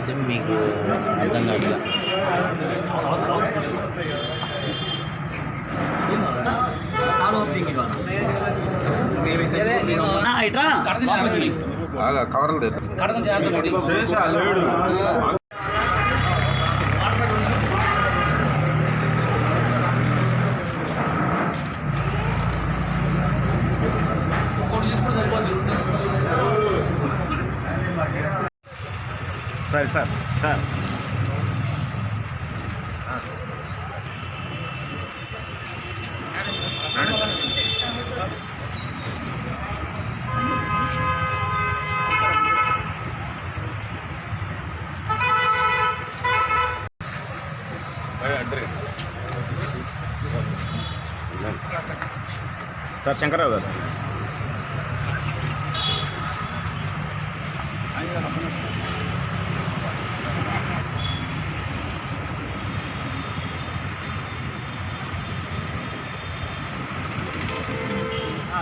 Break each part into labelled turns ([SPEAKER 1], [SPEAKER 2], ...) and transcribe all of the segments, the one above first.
[SPEAKER 1] చేస్తే మీకు అర్థం కావట్లేదు
[SPEAKER 2] ఇట్రా
[SPEAKER 3] బాగా కవర్లు తెచ్చు
[SPEAKER 4] sir sir sir sir Shankar Rao గారు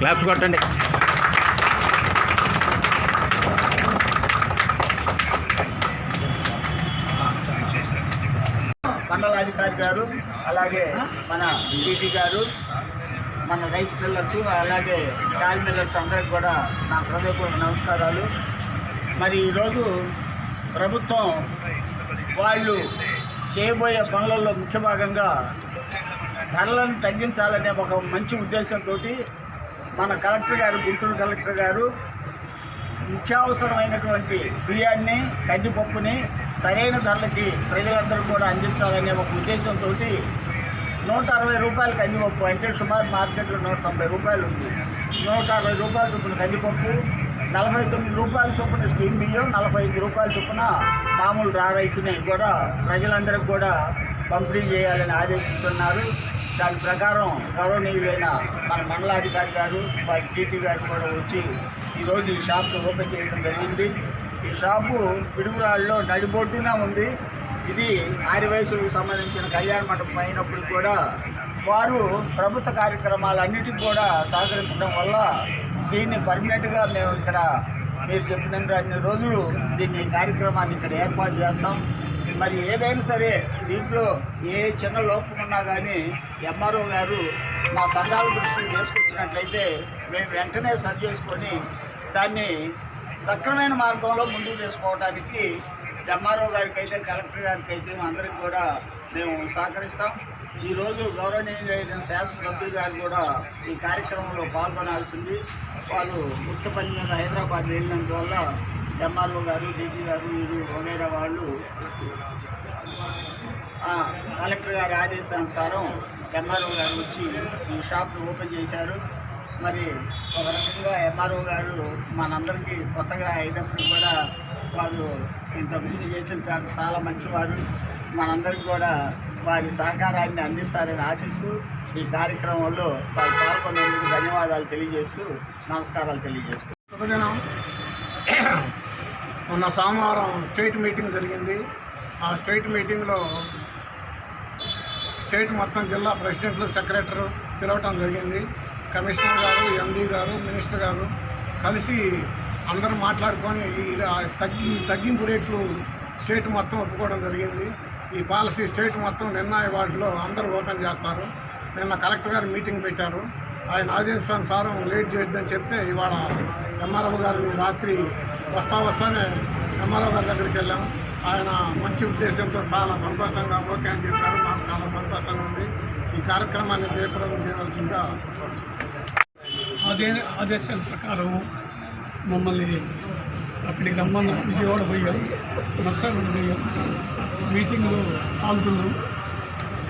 [SPEAKER 4] క్లాప్స్ కొట్టండి.
[SPEAKER 5] మండలాధికారి గారు అలాగే మన డీటీ గారు మన రైస్ మిల్లర్స్ అలాగే కాల్ మిల్లర్స్ అందరికి కూడా నా హృదయపూర్వక నమస్కారాలు. మరి ఈరోజు ప్రభుత్వం వాళ్ళు చేయబోయే పనులలో ముఖ్య భాగంగా ధరలను తగ్గించాలనే ఒక మంచి ఉద్దేశంతో మన కలెక్టర్ గారు గుంటూరు కలెక్టర్ గారు నిత్యావసరమైనటువంటి బియ్యాన్ని కందిపప్పుని సరైన ధరలకి ప్రజలందరూ కూడా అందించాలనే ఒక ఉద్దేశంతో నూట అరవై రూపాయల కందిపప్పు అంటే సుమారు మార్కెట్లో నూట తొంభై రూపాయలు ఉంది. నూట అరవై రూపాయల చొప్పున కందిపప్పు నలభై తొమ్మిది రూపాయల చొప్పున స్టీమ్ బియ్యం నలభై ఐదు రూపాయల చొప్పున మామూలు రా రైస్ని కూడా ప్రజలందరికీ కూడా పంపిణీ చేయాలని ఆదేశించున్నారు. దాని ప్రకారం గౌరవనీయులైన మన మండలాధికారి గారు వారి టీటీ గారు కూడా వచ్చి ఈరోజు ఈ షాప్ను ఓపెన్ చేయడం జరిగింది. ఈ షాపు పిడుగురాళ్ళలో నడిబొడ్డున ఉంది. ఇది ఆర్యవయసులకు సంబంధించిన కళ్యాణ మండపం అయినప్పుడు కూడా వారు ప్రభుత్వ కార్యక్రమాలన్నిటికీ కూడా సహకరించడం వల్ల దీన్ని పర్మనెంట్గా మేము ఇక్కడ మీరు చెప్పిన అన్ని రోజులు దీన్ని కార్యక్రమాన్ని ఇక్కడ ఏర్పాటు చేస్తాం. మరి ఏదైనా సరే దీంట్లో ఏ చిన్న లోపం ఉన్నా కానీ ఎంఆర్ఓ గారు మా సంఘాల దృష్టికి తీసుకొచ్చినట్లయితే మేము వెంటనే సరి చేసుకొని దాన్ని సక్రమైన మార్గంలో ముందుకు తీసుకోవడానికి ఎంఆర్ఓ గారికి అయితే కలెక్టర్ గారికి అయితే అందరికి కూడా మేము సహకరిస్తాం. ఈరోజు గౌరవనీయులైన శాసనసభ్యులు గారు కూడా ఈ కార్యక్రమంలో పాల్గొనాల్సింది. వాళ్ళు ముఖ్య పని మీద హైదరాబాద్ వెళ్ళినందువల్ల ఎంఆర్ఓ గారు డీటీ గారు వీరు వగైరా వాళ్ళు కలెక్టర్ గారి ఆదేశానుసారం ఎంఆర్ఓ గారు వచ్చి ఈ షాప్ను ఓపెన్ చేశారు. మరి ఒక రకంగా ఎంఆర్ఓ గారు మనందరికీ కొత్తగా అయినప్పుడు కూడా వారు ఇంతకుముందు చేసిన చాలా చాలా మంచివారు. మనందరికీ కూడా వారి సహకారాన్ని అందిస్తారని ఆశిస్తూ ఈ కార్యక్రమంలో వారు పాల్గొన్నందుకు ధన్యవాదాలు తెలియజేస్తూ నమస్కారాలు తెలియజేస్తూ
[SPEAKER 6] శుభదినం. మొన్న సోమవారం స్టేట్ మీటింగ్ జరిగింది. ఆ స్టేట్ మీటింగ్లో స్టేట్ మొత్తం జిల్లా ప్రెసిడెంట్లు సెక్రటరీ పిలవటం జరిగింది. కమిషనర్ గారు ఎండీ గారు మినిస్టర్ గారు కలిసి అందరూ మాట్లాడుకొని ఈ తగ్గి తగ్గింపు రేట్లు స్టేట్ మొత్తం ఒప్పుకోవడం జరిగింది. ఈ పాలసీ స్టేట్ మొత్తం నిర్ణయ వాటిలో అందరూ ఓపెన్ చేస్తారు. నిన్న కలెక్టర్ గారు మీటింగ్ పెట్టారు. ఆయన ఆదేశానుసారం లేట్ చేయొద్దని చెప్తే ఇవాళ ఎంఆర్ఓ గారిని రాత్రి వస్తా వస్తానే ఎంఆర్ఓ గారి దగ్గరికి వెళ్ళాం. ఆయన మంచి ఉద్దేశంతో చాలా సంతోషంగా ఓకే అని చెప్పారు. మాకు చాలా సంతోషంగా ఉంది. ఈ కార్యక్రమాన్ని జయప్రదం చేయవలసిందిగా
[SPEAKER 7] అదే ఆదేశాల ప్రకారం మమ్మల్ని అక్కడికి రమ్మన్న విజయవాడ పోయాం. నర్సాగూడ పోయాం. మీటింగ్లో పాల్గొన్నాం.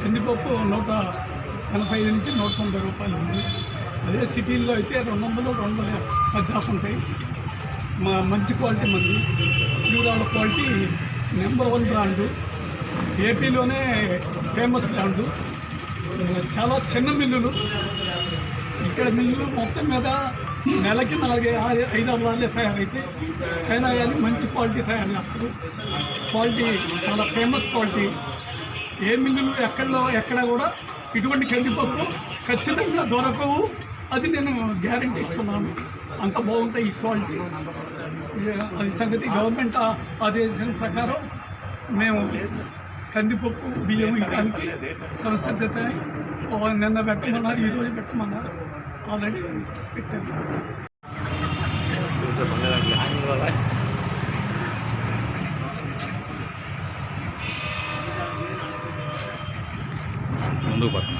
[SPEAKER 7] కందిపప్పు నూట ఎనభై ఐదు నుంచి నూట తొంభై రూపాయలు ఉంది. అదే సిటీల్లో అయితే రెండు వందలు రెండు వందల పది దాకా ఉంటాయి. మా మంచి క్వాలిటీ మంది. ప్యూరాల క్వాలిటీ నెంబర్ వన్ బ్రాండు. ఏపీలోనే ఫేమస్ బ్రాండు. చాలా చిన్న మిల్లులు. ఇక్కడ మిల్లులు మొత్తం మీద నెలకి నాలుగు ఆరు ఐదు అవ్వాలే తయారైతే. అయినా కానీ మంచి క్వాలిటీ తయారు చేస్తారు. క్వాలిటీ చాలా ఫేమస్ క్వాలిటీ. ఏ మిల్లులు ఎక్కడో ఎక్కడ కూడా ఇటువంటి కందిపప్పు ఖచ్చితంగా దొరకవు. అది నేను గ్యారంటీ ఇస్తున్నాను. అంత బాగుంటాయి ఈ క్వాలిటీ అది సంగతి గవర్నమెంట్ ఆదేశం ప్రకారం మేము కందిపప్పు బియ్యం ఇవ్వడానికి సంసిద్ధత నిన్న పెట్టమన్నారు ఈరోజు పెట్టమన్నారు. ఆల్రెడీ పెట్టాను
[SPEAKER 4] ముందుకు పక్కన